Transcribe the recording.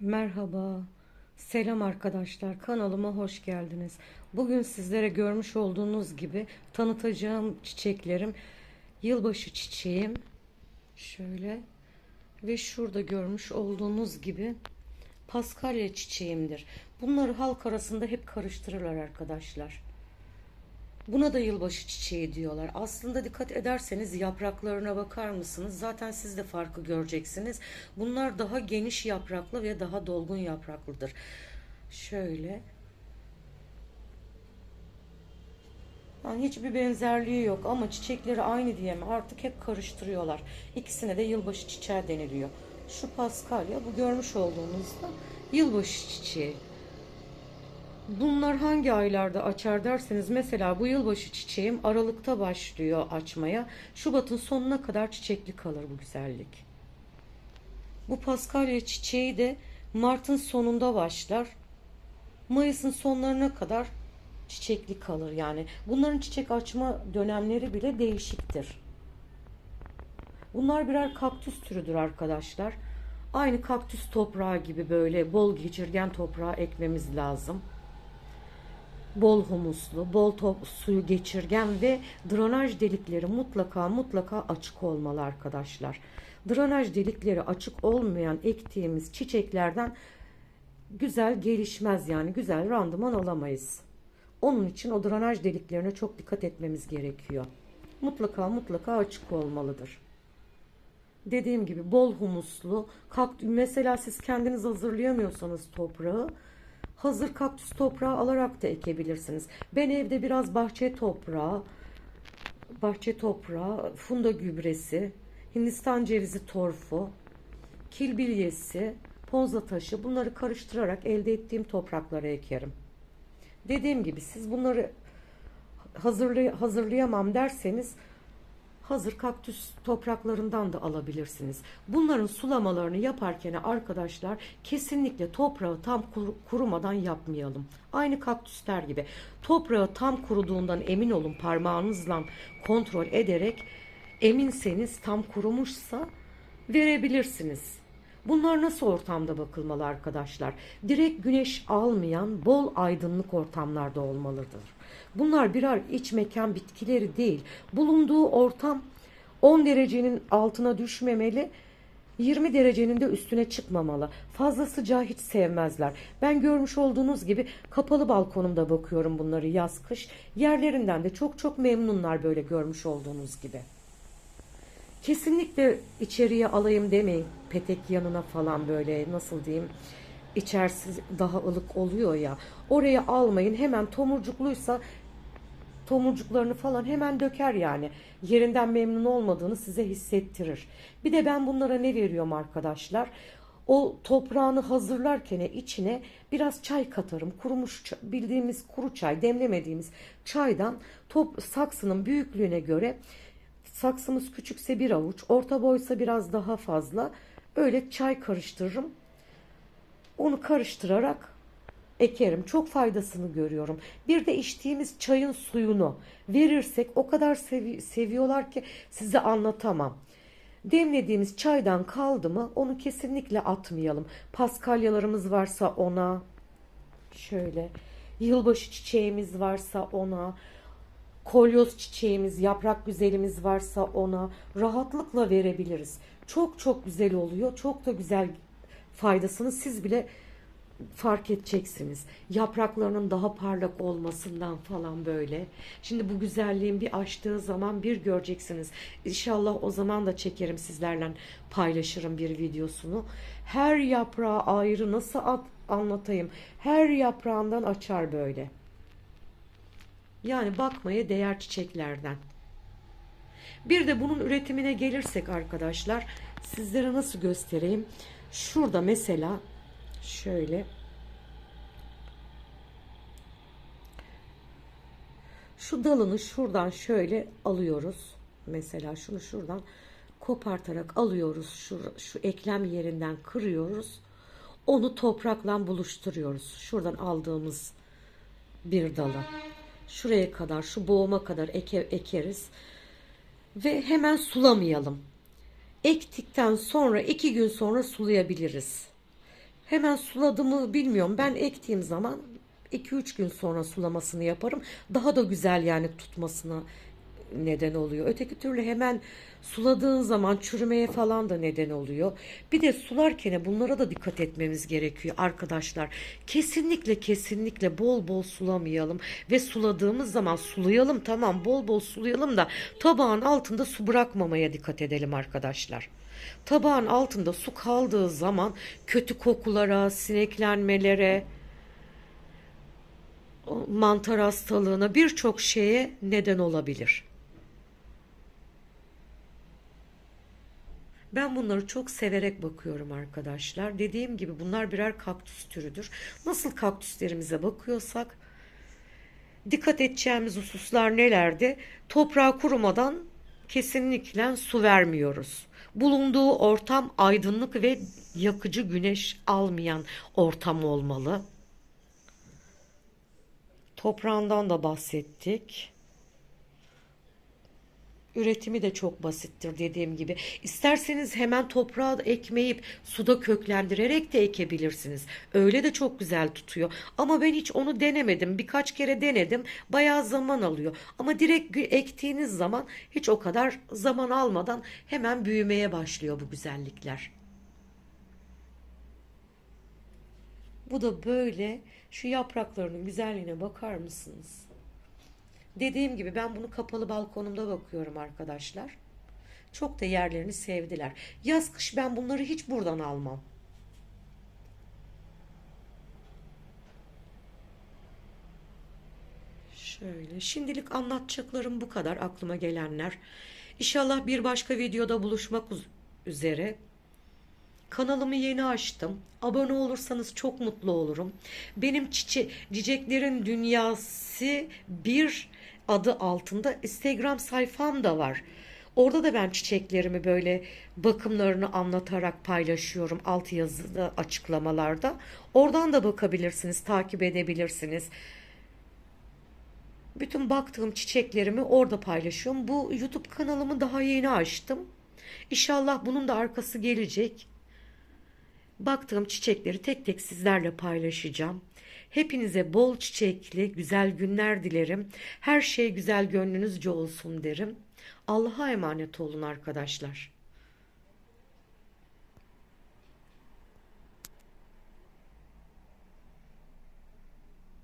Merhaba. Selam arkadaşlar. Kanalıma hoş geldiniz. Bugün sizlere görmüş olduğunuz gibi tanıtacağım çiçeklerim yılbaşı çiçeğim. Şöyle ve şurada görmüş olduğunuz gibi paskalya çiçeğimdir. Bunları halk arasında hep karıştırırlar arkadaşlar. Buna da yılbaşı çiçeği diyorlar. Aslında dikkat ederseniz yapraklarına bakar mısınız? Zaten siz de farkı göreceksiniz. Bunlar daha geniş yapraklı ve daha dolgun yapraklıdır. Şöyle. Yani hiçbir benzerliği yok ama çiçekleri aynı diye mi? Artık hep karıştırıyorlar. İkisine de yılbaşı çiçeği deniliyor. Şu paskalya, bu görmüş olduğunuzda yılbaşı çiçeği. Bunlar hangi aylarda açar derseniz mesela bu yılbaşı çiçeğim Aralık'ta başlıyor açmaya. Şubat'ın sonuna kadar çiçekli kalır bu güzellik. Bu paskalya çiçeği de Mart'ın sonunda başlar. Mayıs'ın sonlarına kadar çiçekli kalır yani. Bunların çiçek açma dönemleri bile değişiktir. Bunlar birer kaktüs türüdür arkadaşlar. Aynı kaktüs toprağı gibi böyle bol geçirgen toprağa ekmemiz lazım bol humuslu, bol top, suyu geçirgen ve drenaj delikleri mutlaka mutlaka açık olmalı arkadaşlar. Drenaj delikleri açık olmayan ektiğimiz çiçeklerden güzel gelişmez yani güzel randıman alamayız. Onun için o drenaj deliklerine çok dikkat etmemiz gerekiyor. Mutlaka mutlaka açık olmalıdır. Dediğim gibi bol humuslu, kaktü mesela siz kendiniz hazırlayamıyorsanız toprağı hazır kaktüs toprağı alarak da ekebilirsiniz. Ben evde biraz bahçe toprağı, bahçe toprağı, funda gübresi, Hindistan cevizi torfu, kilbilyesi, ponza taşı bunları karıştırarak elde ettiğim topraklara ekerim. Dediğim gibi siz bunları hazırlay hazırlayamam derseniz hazır kaktüs topraklarından da alabilirsiniz. Bunların sulamalarını yaparken arkadaşlar kesinlikle toprağı tam kurumadan yapmayalım. Aynı kaktüsler gibi. Toprağı tam kuruduğundan emin olun parmağınızla kontrol ederek eminseniz tam kurumuşsa verebilirsiniz. Bunlar nasıl ortamda bakılmalı arkadaşlar? Direkt güneş almayan bol aydınlık ortamlarda olmalıdır. Bunlar birer iç mekan bitkileri değil. Bulunduğu ortam 10 derecenin altına düşmemeli. 20 derecenin de üstüne çıkmamalı. Fazla sıcağı hiç sevmezler. Ben görmüş olduğunuz gibi kapalı balkonumda bakıyorum bunları yaz kış. Yerlerinden de çok çok memnunlar böyle görmüş olduğunuz gibi. Kesinlikle içeriye alayım demeyin. Petek yanına falan böyle nasıl diyeyim içerisi daha ılık oluyor ya. Oraya almayın. Hemen tomurcukluysa tomurcuklarını falan hemen döker yani. Yerinden memnun olmadığını size hissettirir. Bir de ben bunlara ne veriyorum arkadaşlar? O toprağını hazırlarken içine biraz çay katarım. Kurumuş bildiğimiz kuru çay, demlemediğimiz çaydan top saksının büyüklüğüne göre saksımız küçükse bir avuç, orta boysa biraz daha fazla öyle çay karıştırırım. Onu karıştırarak ekerim. Çok faydasını görüyorum. Bir de içtiğimiz çayın suyunu verirsek o kadar sevi seviyorlar ki size anlatamam. Demlediğimiz çaydan kaldı mı onu kesinlikle atmayalım. Paskalyalarımız varsa ona şöyle yılbaşı çiçeğimiz varsa ona kolyoz çiçeğimiz, yaprak güzelimiz varsa ona rahatlıkla verebiliriz. Çok çok güzel oluyor. Çok da güzel faydasını siz bile fark edeceksiniz. Yapraklarının daha parlak olmasından falan böyle. Şimdi bu güzelliğin bir açtığı zaman bir göreceksiniz. İnşallah o zaman da çekerim sizlerle paylaşırım bir videosunu. Her yaprağı ayrı nasıl at, anlatayım? Her yaprağından açar böyle. Yani bakmaya değer çiçeklerden. Bir de bunun üretimine gelirsek arkadaşlar sizlere nasıl göstereyim? Şurada mesela şöyle şu dalını şuradan şöyle alıyoruz. Mesela şunu şuradan kopartarak alıyoruz. Şu, şu eklem yerinden kırıyoruz. Onu toprakla buluşturuyoruz. Şuradan aldığımız bir dalı. Şuraya kadar, şu boğuma kadar eke, ekeriz. Ve hemen sulamayalım. Ektikten sonra iki gün sonra sulayabiliriz. Hemen suladığımı bilmiyorum. Ben ektiğim zaman 2-3 gün sonra sulamasını yaparım. Daha da güzel yani tutmasına neden oluyor. Öteki türlü hemen suladığın zaman çürümeye falan da neden oluyor. Bir de sularken bunlara da dikkat etmemiz gerekiyor arkadaşlar. Kesinlikle kesinlikle bol bol sulamayalım ve suladığımız zaman sulayalım tamam bol bol sulayalım da tabağın altında su bırakmamaya dikkat edelim arkadaşlar. Tabağın altında su kaldığı zaman kötü kokulara, sineklenmelere, mantar hastalığına birçok şeye neden olabilir. Ben bunları çok severek bakıyorum arkadaşlar. Dediğim gibi bunlar birer kaktüs türüdür. Nasıl kaktüslerimize bakıyorsak dikkat edeceğimiz hususlar nelerdi? Toprağa kurumadan kesinlikle su vermiyoruz. Bulunduğu ortam aydınlık ve yakıcı güneş almayan ortam olmalı. Toprağından da bahsettik. Üretimi de çok basittir dediğim gibi. İsterseniz hemen toprağa ekmeyip suda köklendirerek de ekebilirsiniz. Öyle de çok güzel tutuyor. Ama ben hiç onu denemedim. Birkaç kere denedim. Bayağı zaman alıyor. Ama direkt ektiğiniz zaman hiç o kadar zaman almadan hemen büyümeye başlıyor bu güzellikler. Bu da böyle. Şu yapraklarının güzelliğine bakar mısınız? Dediğim gibi ben bunu kapalı balkonumda bakıyorum arkadaşlar. Çok da yerlerini sevdiler. Yaz kış ben bunları hiç buradan almam. Şöyle şimdilik anlatacaklarım bu kadar aklıma gelenler. İnşallah bir başka videoda buluşmak üzere. Kanalımı yeni açtım. Abone olursanız çok mutlu olurum. Benim çiçe Çiçeklerin Dünyası bir adı altında Instagram sayfam da var. Orada da ben çiçeklerimi böyle bakımlarını anlatarak paylaşıyorum alt yazıda açıklamalarda. Oradan da bakabilirsiniz, takip edebilirsiniz. Bütün baktığım çiçeklerimi orada paylaşıyorum. Bu YouTube kanalımı daha yeni açtım. İnşallah bunun da arkası gelecek. Baktığım çiçekleri tek tek sizlerle paylaşacağım. Hepinize bol çiçekli, güzel günler dilerim. Her şey güzel gönlünüzce olsun derim. Allah'a emanet olun arkadaşlar.